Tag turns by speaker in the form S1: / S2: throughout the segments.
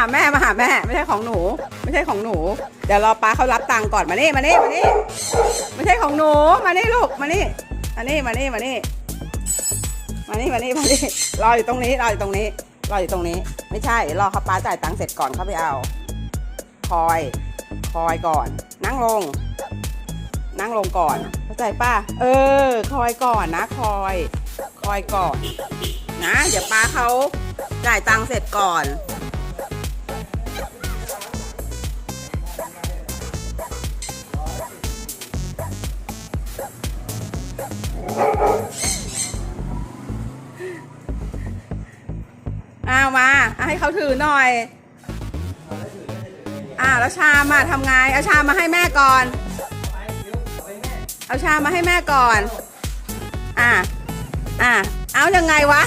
S1: าแม่มาหาแม่ ไม่ใช่ของหนู ไม่ใช่ของหนู เดี๋ยวรอป้าเขารับตังค์ก่อนมานี่มานี่มานี่ไม่ใช่ของหนูมานี่ลูกมานี่มานี่มานี่มานี่มานี่มานี่มานี่รออยู่ตรงนี้รออยู่ตรงนี้รออยู่ตรงนี้ ไม่ใช่รอเขาป้าจ่ายตังค์เสร็จก่อนเขาไปเอา คอย คอยก่อน นั่งลง นั่งลงก่อน เข้าใจป่ะเออ คอยก่อนนะคอย คอยก่อน นะ เดี๋ยวป้าเขาจ่ายตังค์เสร็จก่อน อามาเอาให้เขาถือหน่อย อ่าแล้วชามอะทำไงเอาชามมาให้แม่ก่อน เอาชามมาให้แม่ก่อน อ่าอ่าเอายังไงวะ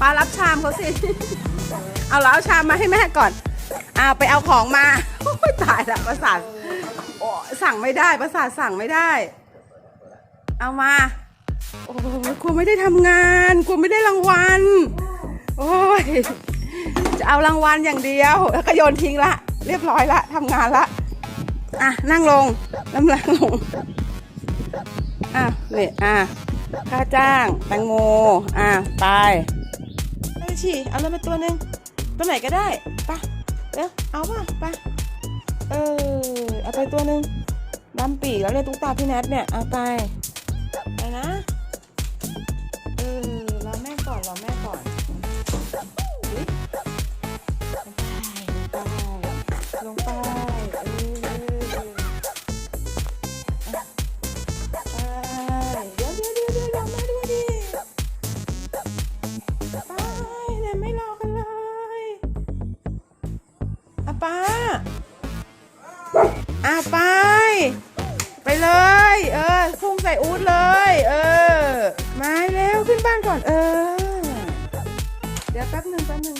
S1: ป้ารับชามเขาสิ เอาแล้วเอาชามมาให้แม่ก่อนอ่าไปเอาของมาโอ้ยตายละประสาทโอ้สั่งไม่ได้ประสาทสั่งไม่ได้ เอามาโอ้ยกลัวไม่ได้ทำงานกลัวไม่ได้รางวัล โอ้ย จะเอารางวัลอย่างเดียว แล้วก็โยนทิ้งละ เรียบร้อยละทำงานละ อะ นั่งลงน้ำนั่งลง อะนี่อะค่าจ้าง แตงโม อะ ไปไปฉี่เอาเลยมาตัวหนึ่งตัวไหนก็ได้ไปเดี๋ยวเอาป่ะไปเออ เอาไปตัวหนึ่งดำปีกแล้วเลยตุ๊กตาพี่แนทเนี่ย เอาไป อาไป ไปเลย เออพุ่งใส่อูดเลย เออ มาเร็วขึ้นบ้านก่อน เออ เดี๋ยวแป๊บหนึ่งแป๊บหนึ่ง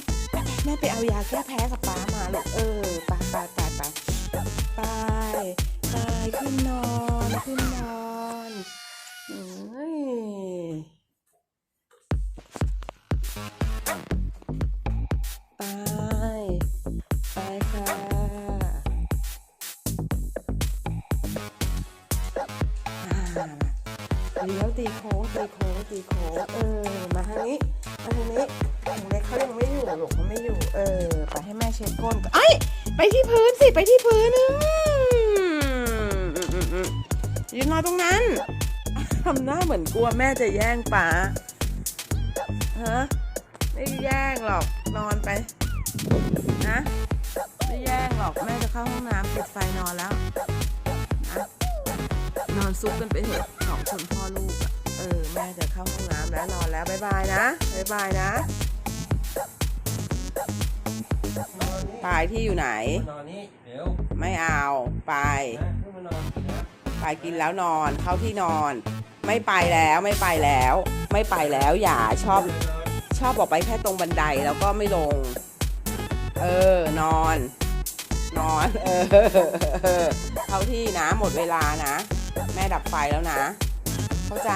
S1: แม่ไปเอายาแก้แพ้กับป้ามาลูกเออไปไปไปไปไปไปขึ้นนอนขึ้นนอน เลี้ยวตีโค้งตีโค้งตีโค้งเออมาทางนี้มาทางนี้ของเล็กเขายังไม่อยู่หรอกเขาไม่อยู่ เออไปให้แม่เช็ดก้นก่อนเอ้ยไปที่พื้นสิไปที่พื้นอืมอืมอืมอืมยืนรอตรงนั้นทำหน้าเหมือนกลัวแม่จะแย่งป๋าฮะไม่แย่งหรอกนอนไปนะไม่แย่งหรอกแม่จะเข้าห้องน้ำปิดไฟนอนแล้วนะ นอนซุกกันไปเถอะสองคนพ่อลูก เออ แม่จะเข้าห้องน้ำแล้วนอนแล้วบายบายนะบายบายนะปลายที่อยู่ไหน
S2: นอนนี่เดี๋ยว
S1: ไม่เอาไป
S2: นะเพิ่งมานอนกินะ
S1: ไปกินแล้วนอนเข้าที่นอน ไม่ไปแล้วไม่ไปแล้ว ไม่ไปแล้วอย่าชอบชอบบอกไปแค่ตรงบันไดแล้วก็ไม่ลง เออนอน นอน เออ เข้าที่นะหมดเวลานะ ม่ดับไฟแล้วนะ เข้าใจ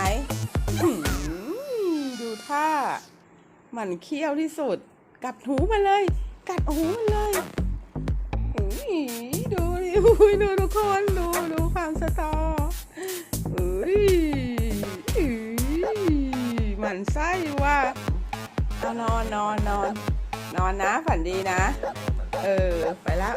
S1: ดูท่ามันเคี้ยวที่สุด กัดหูมันเลย กัดหูมันเลยดูดิดูทุกคนดูดูความสตออุ้ยอุ้ยมันไส้ว่ะเอานอนนอนนอนนอนนะ ฝันดีนะ เออ ไปแล้ว